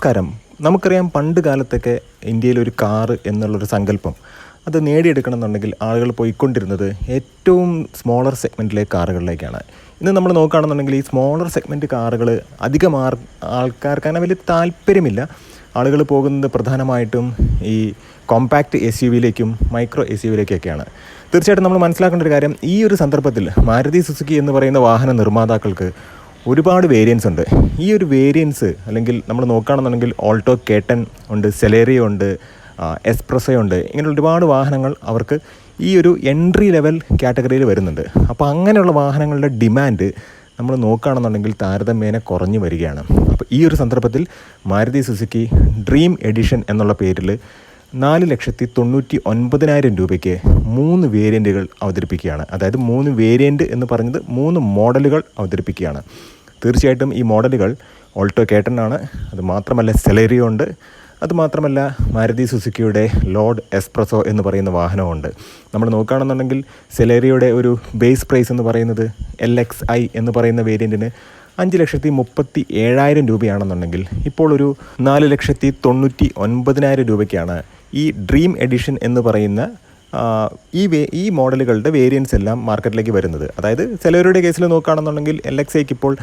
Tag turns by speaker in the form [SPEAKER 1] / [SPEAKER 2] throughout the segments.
[SPEAKER 1] നമസ്കാരം. നമുക്കറിയാം പണ്ട് കാലത്തൊക്കെ ഇന്ത്യയിൽ ഒരു കാറ് എന്നുള്ളൊരു സങ്കല്പം അത് നേടിയെടുക്കണം എന്നുണ്ടെങ്കിൽ ആളുകൾ പോയിക്കൊണ്ടിരുന്നത് ഏറ്റവും സ്മോളർ സെഗ്മെന്റിലെ കാറുകളിലേക്കാണ്. ഇന്ന് നമ്മൾ നോക്കുകയാണെന്നുണ്ടെങ്കിൽ ഈ സ്മോളർ സെഗ്മെന്റ് കാറുകൾ അധികം ആർ ആൾക്കാർക്ക് അങ്ങനെ വലിയ താല്പര്യമില്ല. ആളുകൾ പോകുന്നത് പ്രധാനമായിട്ടും ഈ കോമ്പാക്റ്റ് എസ് യു വിയിലേക്കും മൈക്രോ എസ് യു വിയിലേക്കൊക്കെയാണ് തീർച്ചയായിട്ടും നമ്മൾ മനസ്സിലാക്കേണ്ട ഒരു കാര്യം ഈ ഒരു സന്ദർഭത്തിൽ മാരുതി സുസുക്കി എന്ന് പറയുന്ന വാഹന നിർമ്മാതാക്കൾക്ക് ഒരുപാട് വേരിയൻസ് ഉണ്ട്. ഈ ഒരു വേരിയൻസ് അല്ലെങ്കിൽ നമ്മൾ നോക്കുകയാണെന്നുണ്ടെങ്കിൽ ഓൾട്ടോ കേട്ടൻ ഉണ്ട് സെലേറിയോ ഉണ്ട് എക്സ്പ്രസോ ഉണ്ട് ഇങ്ങനെ ഒരുപാട് വാഹനങ്ങൾ അവർക്ക് ഈ ഒരു എൻട്രി ലെവൽ കാറ്റഗറിയിൽ വരുന്നുണ്ട്. അപ്പോൾ അങ്ങനെയുള്ള വാഹനങ്ങളുടെ ഡിമാൻഡ് നമ്മൾ നോക്കുകയാണെന്നുണ്ടെങ്കിൽ താരതമ്യേന കുറഞ്ഞു വരികയാണ്. അപ്പോൾ ഈ ഒരു സന്ദർഭത്തിൽ മാരുതി സുസുക്കി ഡ്രീം എഡിഷൻ എന്നുള്ള പേരിൽ നാല് ലക്ഷത്തി തൊണ്ണൂറ്റി ഒൻപതിനായിരം രൂപയ്ക്ക് മൂന്ന് വേരിയന്റുകൾ അവതരിപ്പിക്കുകയാണ്. അതായത് മൂന്ന് വേരിയന്റ് എന്ന് പറഞ്ഞത് മൂന്ന് മോഡലുകൾ അവതരിപ്പിക്കുകയാണ്. തീർച്ചയായിട്ടും ഈ മോഡലുകൾ ഓൾട്ടോ കേട്ടനാണ് അത് മാത്രമല്ല സെലേറിയോ ഉണ്ട്. അതുമാത്രമല്ല മാരുതി സുസുക്കിയുടെ ലോഡ് എസ്പ്രസോ എന്ന് പറയുന്ന വാഹനമുണ്ട്. നമ്മൾ നോക്കുകയാണെന്നുണ്ടെങ്കിൽ സെലേറിയോയുടെ ഒരു ബേസ് പ്രൈസ് എന്ന് പറയുന്നത് എൽ എക്സ് ഐ എന്ന് പറയുന്ന വേരിയന്റിന് അഞ്ച് ലക്ഷത്തി മുപ്പത്തി ഏഴായിരം രൂപയാണെന്നുണ്ടെങ്കിൽ ഇപ്പോൾ ഒരു നാല് ലക്ഷത്തി തൊണ്ണൂറ്റി ഒൻപതിനായിരം രൂപയ്ക്കാണ് ഈ ഡ്രീം എഡിഷൻ എന്ന് പറയുന്ന ഈ വേ ഈ മോഡലുകളുടെ വേരിയൻസ് എല്ലാം മാർക്കറ്റിലേക്ക് വരുന്നത്. അതായത് ചിലവരുടെ കേസിൽ നോക്കുകയാണെന്നുണ്ടെങ്കിൽ എൽ എക്സ് ഐക്ക് ഇപ്പോൾ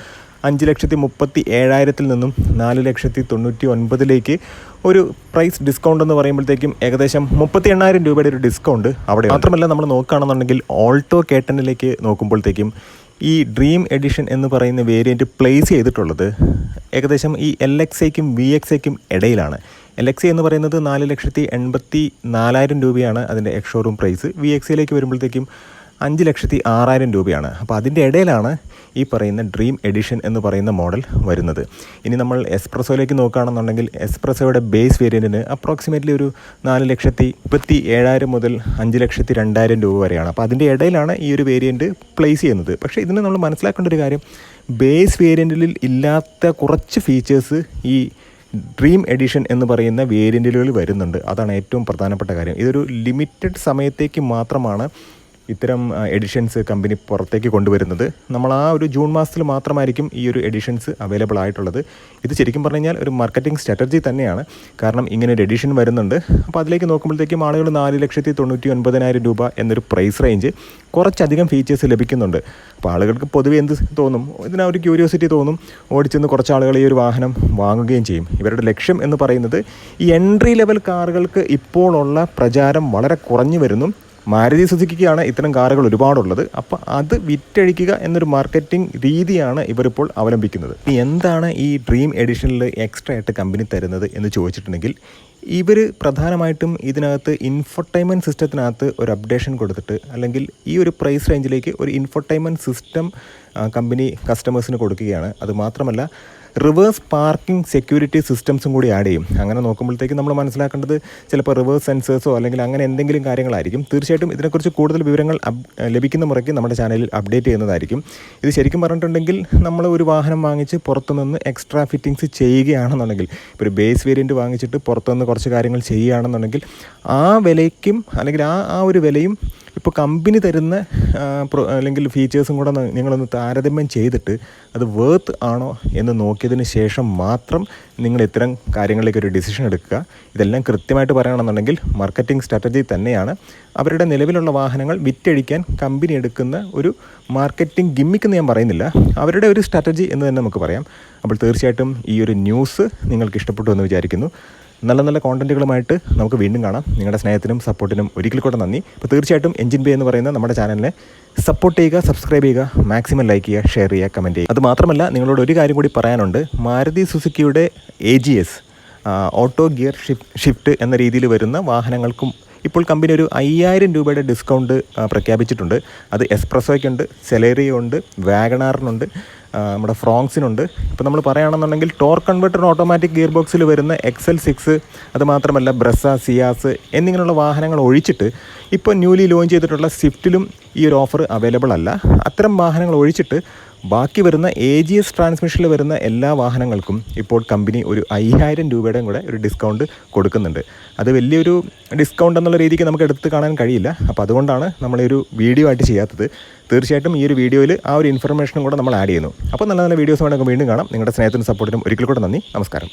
[SPEAKER 1] അഞ്ച് ലക്ഷത്തി മുപ്പത്തി ഏഴായിരത്തിൽ നിന്നും നാല് ലക്ഷത്തി തൊണ്ണൂറ്റി ഒൻപതിലേക്ക് ഒരു പ്രൈസ് ഡിസ്കൗണ്ട് എന്ന് പറയുമ്പോഴത്തേക്കും ഏകദേശം മുപ്പത്തി എണ്ണായിരം രൂപയുടെ ഒരു ഡിസ്കൗണ്ട് അവിടെ മാത്രമല്ല നമ്മൾ നോക്കുകയാണെന്നുണ്ടെങ്കിൽ ഓൾട്ടോ കേട്ടനിലേക്ക് നോക്കുമ്പോഴത്തേക്കും ഈ ഡ്രീം എഡിഷൻ എന്ന് പറയുന്ന വേരിയന്റ് പ്ലേസ് ചെയ്തിട്ടുള്ളത് ഏകദേശം ഈ എൽ എക്സ് ഐക്കും വി എക്സ് ഐക്കും ഇടയിലാണ്. എക്സ് എന്ന് പറയുന്നത് നാല് ലക്ഷത്തി എൺപത്തി നാലായിരം രൂപയാണ് അതിന്റെ എക്സ് പ്രൈസ് വി എക്സിയിലേക്ക് വരുമ്പോഴത്തേക്കും അഞ്ച് ലക്ഷത്തി ആറായിരം രൂപയാണ്. അപ്പോൾ അതിന്റെ ഇടയിലാണ് ഈ പറയുന്ന ഡ്രീം എഡിഷൻ എന്ന് പറയുന്ന മോഡൽ വരുന്നത്. ഇനി നമ്മൾ എസ്പ്രസോയിലേക്ക് നോക്കുകയാണെന്നുണ്ടെങ്കിൽ എസ്പ്രസോയുടെ ബേസ് വേരിയന്റിന് അപ്രോക്സിമേറ്റ്ലി ഒരു നാല് ലക്ഷത്തി മുപ്പത്തി ഏഴായിരം മുതൽ അഞ്ച് ലക്ഷത്തി രണ്ടായിരം രൂപ വരെയാണ്. അപ്പോൾ അതിന്റെ ഇടയിലാണ് ഈ ഒരു വേരിയന്റ് പ്ലേസ് ചെയ്യുന്നത്. പക്ഷേ ഇതിന് നമ്മൾ മനസ്സിലാക്കേണ്ട ഒരു കാര്യം ബേസ് വേരിയന്റിൽ ഇല്ലാത്ത കുറച്ച് ഫീച്ചേഴ്സ് ഈ ഡ്രീം എഡിഷൻ എന്ന് പറയുന്ന വേരിയന്റുകൾ വരുന്നുണ്ട്. അതാണ് ഏറ്റവും പ്രധാനപ്പെട്ട കാര്യം. ഇതൊരു ലിമിറ്റഡ് സമയത്തേക്ക് മാത്രമാണ് ഇത്തരം എഡിഷൻസ് കമ്പനി പുറത്തേക്ക് കൊണ്ടുവരുന്നത്. നമ്മൾ ആ ഒരു ജൂൺ മാസത്തിൽ മാത്രമായിരിക്കും ഈ ഒരു എഡിഷൻസ് അവൈലബിൾ ആയിട്ടുള്ളത്. ഇത് ശരിക്കും പറഞ്ഞു കഴിഞ്ഞാൽ ഒരു മാർക്കറ്റിംഗ് സ്ട്രാറ്റജി തന്നെയാണ്. കാരണം ഇങ്ങനെ ഒരു എഡിഷൻ വരുന്നുണ്ട്. അപ്പോൾ അതിലേക്ക് നോക്കുമ്പോഴത്തേക്കും ആളുകൾ നാല് ലക്ഷത്തി തൊണ്ണൂറ്റി ഒൻപതിനായിരം രൂപ എന്നൊരു പ്രൈസ് റേഞ്ച് കുറച്ചധികം ഫീച്ചേഴ്സ് ലഭിക്കുന്നുണ്ട്. അപ്പോൾ ആളുകൾക്ക് പൊതുവെ എന്ത് തോന്നും? ഇതിനാ ഒരു ക്യൂരിയോസിറ്റി തോന്നും. ഓടിച്ചെന്ന് കുറച്ച് ആളുകൾ ഈ ഒരു വാഹനം വാങ്ങുകയും ചെയ്യും. ഇവരുടെ ലക്ഷ്യം എന്ന് പറയുന്നത് ഈ എൻട്രി ലെവൽ കാറുകൾക്ക് ഇപ്പോഴുള്ള പ്രചാരം വളരെ കുറഞ്ഞു വരുന്നു. മാരുതി സുസുക്കിക്കാണ് ഇത്തരം കാറുകൾ ഒരുപാടുള്ളത്. അപ്പോൾ അത് വിറ്റഴിക്കുക എന്നൊരു മാർക്കറ്റിംഗ് രീതിയാണ് ഇവരിപ്പോൾ അവലംബിക്കുന്നത്. എന്താണ് ഈ ഡ്രീം എഡിഷനിൽ എക്സ്ട്രാ ആയിട്ട് കമ്പനി തരുന്നത് എന്ന് ചോദിച്ചിട്ടുണ്ടെങ്കിൽ ഇവർ പ്രധാനമായിട്ടും ഇതിനകത്ത് ഇൻഫർടൈൻമെന്റ് സിസ്റ്റത്തിനകത്ത് ഒരു അപ്ഡേഷൻ കൊടുത്തിട്ട് അല്ലെങ്കിൽ ഈ ഒരു പ്രൈസ് റേഞ്ചിലേക്ക് ഒരു ഇൻഫർടൈൻമെന്റ് സിസ്റ്റം കമ്പനി കസ്റ്റമേഴ്സിന് കൊടുക്കുകയാണ്. അത് മാത്രമല്ല റിവേഴ്സ് പാർക്കിംഗ് സെക്യൂരിറ്റി സിസ്റ്റംസും കൂടി ആഡ് ചെയ്യും. അങ്ങനെ നോക്കുമ്പോഴത്തേക്കും നമ്മൾ മനസ്സിലാക്കേണ്ടത് ചിലപ്പോൾ റിവേഴ്സ് സെൻസേഴ്സോ അല്ലെങ്കിൽ അങ്ങനെ എന്തെങ്കിലും കാര്യങ്ങളായിരിക്കും. തീർച്ചയായിട്ടും ഇതിനെക്കുറിച്ച് കൂടുതൽ വിവരങ്ങൾ ലഭിക്കുന്ന മുറയ്ക്ക് നമ്മുടെ ചാനലിൽ അപ്ഡേറ്റ് ചെയ്യുന്നതായിരിക്കും. ഇത് ശരിക്കും പറഞ്ഞിട്ടുണ്ടെങ്കിൽ നമ്മൾ ഒരു വാഹനം വാങ്ങിച്ച് പുറത്തുനിന്ന് എക്സ്ട്രാ ഫിറ്റിംഗ്സ് ചെയ്യുകയാണെന്നുണ്ടെങ്കിൽ ഒരു ബേസ് വേരിയന്റ് വാങ്ങിച്ചിട്ട് പുറത്തുനിന്ന് കുറച്ച് കാര്യങ്ങൾ ചെയ്യുകയാണെന്നുണ്ടെങ്കിൽ ആ വിലയ്ക്കും അല്ലെങ്കിൽ ആ ആ ഒരു വിലയും ഇപ്പോൾ കമ്പനി തരുന്ന അല്ലെങ്കിൽ ഫീച്ചേഴ്സും കൂടെ നിങ്ങളൊന്ന് താരതമ്യം ചെയ്തിട്ട് അത് വേർത്ത് ആണോ എന്ന് നോക്കിയതിന് ശേഷം മാത്രം നിങ്ങൾ ഇത്തരം കാര്യങ്ങളിലേക്ക് ഒരു ഡിസിഷൻ എടുക്കുക. ഇതെല്ലാം കൃത്യമായിട്ട് പറയുകയാണെന്നുണ്ടെങ്കിൽ മാർക്കറ്റിംഗ് സ്ട്രാറ്റജി തന്നെയാണ്. അവരുടെ നിലവിലുള്ള വാഹനങ്ങൾ വിറ്റഴിക്കാൻ കമ്പനി എടുക്കുന്ന ഒരു മാർക്കറ്റിംഗ് ഗിമ്മിക്ക് എന്ന് ഞാൻ പറയുന്നില്ല. അവരുടെ ഒരു സ്ട്രാറ്റജി എന്ന് തന്നെ നമുക്ക് പറയാം. അപ്പോൾ തീർച്ചയായിട്ടും ഈ ഒരു ന്യൂസ് നിങ്ങൾക്ക് ഇഷ്ടപ്പെട്ടു എന്ന് വിചാരിക്കുന്നു. നല്ല നല്ല കോണ്ടന്റുകളുമായിട്ട് നമുക്ക് വീണ്ടും കാണാം. നിങ്ങളുടെ സ്നേഹത്തിനും സപ്പോർട്ടിനും ഒരിക്കൽ കൂടെ നന്ദി. അപ്പോൾ തീർച്ചയായിട്ടും എഞ്ചിൻ ബേ എന്ന് പറയുന്ന നമ്മുടെ ചാനലിനെ സപ്പോർട്ട് ചെയ്യുക സബ്സ്ക്രൈബ് ചെയ്യുക മാക്സിമം ലൈക്ക് ചെയ്യുക ഷെയർ ചെയ്യുക കമന്റ് ചെയ്യുക. അതുമാത്രമല്ല നിങ്ങളോട് ഒരു കാര്യം കൂടി പറയാനുണ്ട്. Maruti സുസുക്കിയുടെ A G S auto gear shift എന്ന രീതിയിൽ വരുന്ന വാഹനങ്ങൾക്കും ഇപ്പോൾ കമ്പനി ഒരു അയ്യായിരം രൂപയുടെ ഡിസ്കൗണ്ട് പ്രഖ്യാപിച്ചിട്ടുണ്ട്. അത് എസ്പ്രസോയ്ക്കുണ്ട് സെലേറിയുണ്ട് വാഗണാറിനുണ്ട് നമ്മുടെ ഫ്രോങ്സിനുണ്ട്. ഇപ്പോൾ നമ്മൾ പറയുകയാണെന്നുണ്ടെങ്കിൽ ടോർ കൺവെർട്ടർ ഓട്ടോമാറ്റിക് ഗിയർ ബോക്സിൽ വരുന്ന എക്സൽ സിക്സ് അതുമാത്രമല്ല ബ്രസ സിയാസ് എന്നിങ്ങനെയുള്ള വാഹനങ്ങൾ ഒഴിച്ചിട്ട് ഇപ്പോൾ ന്യൂലി ലോഞ്ച് ചെയ്തിട്ടുള്ള സ്വിഫ്റ്റിലും ഈ ഒരു ഓഫർ അവൈലബിൾ അല്ല. അത്തരം വാഹനങ്ങൾ ഒഴിച്ചിട്ട് ബാക്കി വരുന്ന എ ജി എസ് ട്രാൻസ്മിഷനിൽ വരുന്ന എല്ലാ വാഹനങ്ങൾക്കും ഇപ്പോൾ കമ്പനി ഒരു അയ്യായിരം രൂപയുടെയും കൂടെ ഒരു ഡിസ്കൗണ്ട് കൊടുക്കുന്നുണ്ട്. അത് വലിയൊരു ഡിസ്കൗണ്ട് എന്നുള്ള രീതിക്ക് നമുക്ക് എടുത്ത് കാണാൻ കഴിയില്ല. അപ്പോൾ അതുകൊണ്ടാണ് നമ്മൾ ഒരു വീഡിയോ ആയിട്ട് ചെയ്യാത്തത്. തീർച്ചയായിട്ടും ഈ ഒരു വീഡിയോയിൽ ആ ഒരു ഇൻഫർമേഷനും കൂടെ നമ്മൾ ആഡ് ചെയ്യുന്നു. അപ്പോൾ നല്ല നല്ല വീഡിയോസ് വേണമെങ്കിൽ വീണ്ടും കാണാം. നിങ്ങളുടെ സ്നേഹത്തിനും സപ്പോർട്ടിനും ഒരിക്കൽ കൂടെ നന്ദി. നമസ്കാരം.